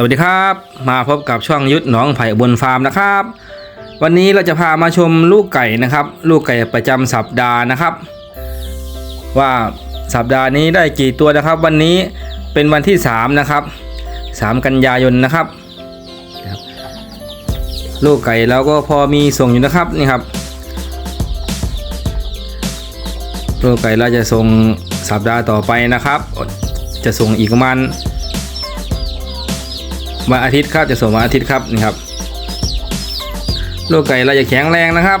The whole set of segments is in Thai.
สวัสดีครับ มาพบกับช่องยุทธหนองไผ่บนฟาร์มนะครับ วันนี้เราจะพามาชมลูกไก่นะครับ ลูกไก่ประจำสัปดาห์นะครับ ว่าสัปดาห์นี้ได้กี่ตัวนะครับ วันนี้เป็นวันที่3นะครับ3กันยายนนะครับครับ ลูกไก่เราก็พอมีส่งอยู่นะครับนี่ครับ ลูกไก่เราจะส่งสัปดาห์ต่อไปนะครับ จะส่งอีกประมาณ วันอาทิตย์ครับจะส่งวันอาทิตย์ครับนี่ครับลูกไก่เราจะแข็งแรงนะครับ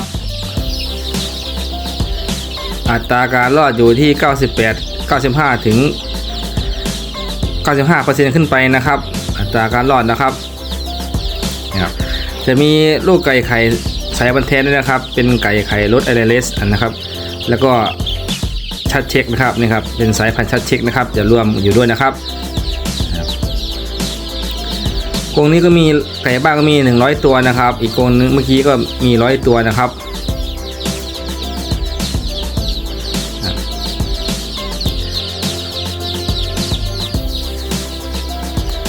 อัตราการรอดอยู่ที่ 98 95 ถึง 95เปอร์เซ็นขึ้นไปนะครับ อัตราการรอดนะครับนี่ครับ จะมีลูกไก่ไข่สายบันเทนด้วยนะครับ เป็นไก่ไข่รสไอเลสอันนะครับ แล้วก็ชัดเช็คนะครับนี่ครับเป็นสายพันธุ์ชัดเช็คนะครับจะรวมอยู่ด้วยนะครับ กรงนี้ก็มีไก่บ้านก็มี 100 ตัวนะครับ อีกกรงนึงเมื่อกี้ก็มีร้อยตัวนะครับ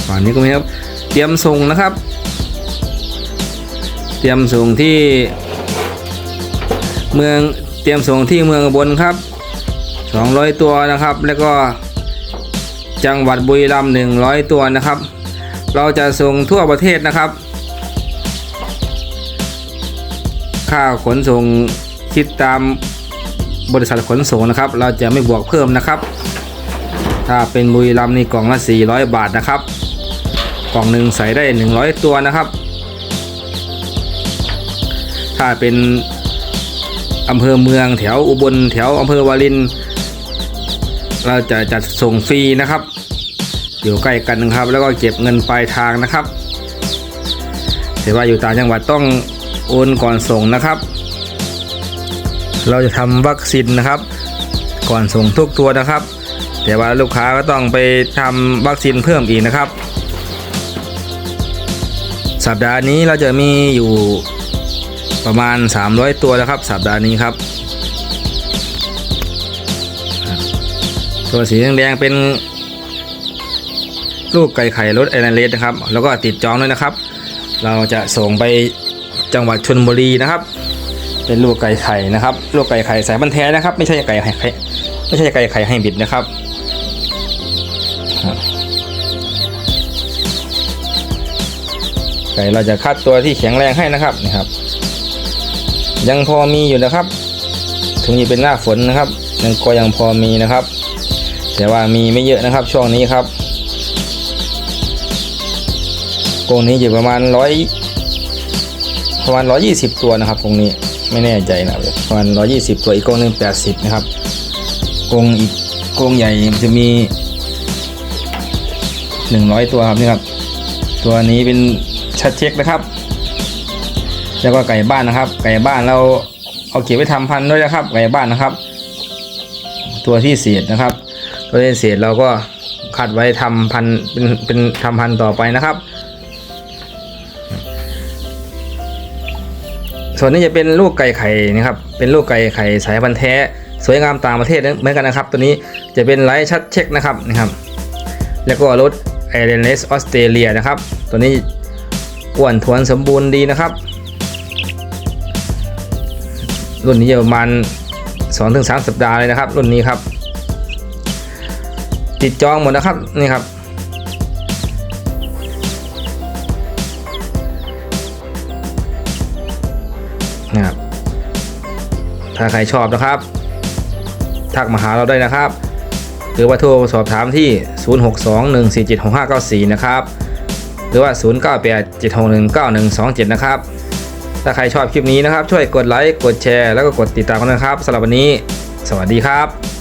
ฝั่งนี้ก็มีครับ เตรียมส่งนะครับ เตรียมส่งที่เมืองเตรียมส่งที่เมืองบนครับ 200 ตัวนะครับ แล้วก็จังหวัดบุรีรัมย์100 ตัวนะครับ เราจะส่งทั่วประเทศนะครับ ค่าขนส่งคิดตามบริษัทขนส่งนะครับ เราจะไม่บวกเพิ่มนะครับ ถ้าเป็นบุรีรัมย์นี่กล่องละ 400 บาทนะครับ กล่องหนึ่งใส่ได้ 100 ตัวนะครับ ถ้าเป็นอำเภอเมืองแถวอุบลแถวอำเภอวาริน เราจะจัดส่งฟรีนะครับ อยู่ใกล้กันนะครับ แล้วก็เก็บเงินปลายทางนะครับแต่ว่าอยู่ต่างจังหวัดต้องโอนก่อนส่งนะครับ เราจะทำวัคซีนนะครับ ก่อนส่งทุกตัวนะครับ แต่ว่าลูกค้าก็ต้องไปทำวัคซีนเพิ่มอีกนะครับ สัปดาห์นี้เราจะมีอยู่ประมาณ 300 ตัวนะครับ สัปดาห์นี้ครับ ตัวสีแดงเป็น ลูกไก่ไข่รถไอนเลสนะครับ แล้วก็ติดจองด้วยนะครับ เราจะส่งไปจังหวัดชนบุรีนะครับ เป็นลูกไก่ไข่นะครับ ลูกไก่ไข่สายพันธุ์แท้นะครับ ไม่ใช่ไก่ไข่ไม่ใช่ไก่ไข่ให้บิดนะครับไก่เราจะคัดตัวที่แข็งแรงให้นะครับนี่ครับ ยังพอมีอยู่นะครับ ถึงจะเป็นหน้าฝนนะครับยังก็ยังพอมีนะครับ แต่ว่ามีไม่เยอะนะครับช่วงนี้ครับ กรงนี้อยู่ประมาณร้อยประมาณร้อยยี่สิบตัวนะครับกรงนี้ไม่แน่ใจนะประมาณร้อยี่สิบตัวอีกกรงหนึ่งแปดสิบนะครับกรงอีกกรงใหญ่จะมีหนึ่งร้อยตัวครับนี่ครับ ตัวนี้เป็นชัดเช็คนะครับแล้วก็ไก่บ้านนะครับ ไก่บ้านเราเอาเก็บไว้ทำพันธุ์ด้วยนะครับ ไก่บ้านนะครับ ตัวที่เศษนะครับ ตัวที่เศษเราก็คัดไว้ทำพันธุ์เป็นเป็นทำพันธุ์ต่อไปนะครับ ส่วนนี้จะเป็นลูกไก่ไข่นะครับ เป็นลูกไก่ไข่สายพันธุ์แท้ สวยงามต่างประเทศเหมือนกันนะครับ ตัวนี้จะเป็นไลท์ชัดเช็คนะครับนะครับ แล้วก็รถไอเรนเลสออสเตรเลียนะครับ ตัวนี้อ้วนทวนสมบูรณ์ดีนะครับ รุ่นนี้ประมาณ2-3 สัปดาห์เลยนะครับ รุ่นนี้ครับ ติดจองหมดนะครับนี่ครับ นะครับ ถ้าใครชอบนะครับ ทักมาหาเราได้นะครับ หรือว่าโทรสอบถามที่ 0621476594 นะครับ หรือว่า 0987619127 นะครับ ถ้าใครชอบคลิปนี้นะครับ ช่วยกดไลค์ กดแชร์ แล้วก็กดติดตามกันนะครับสำหรับวันนี้ สวัสดีครับ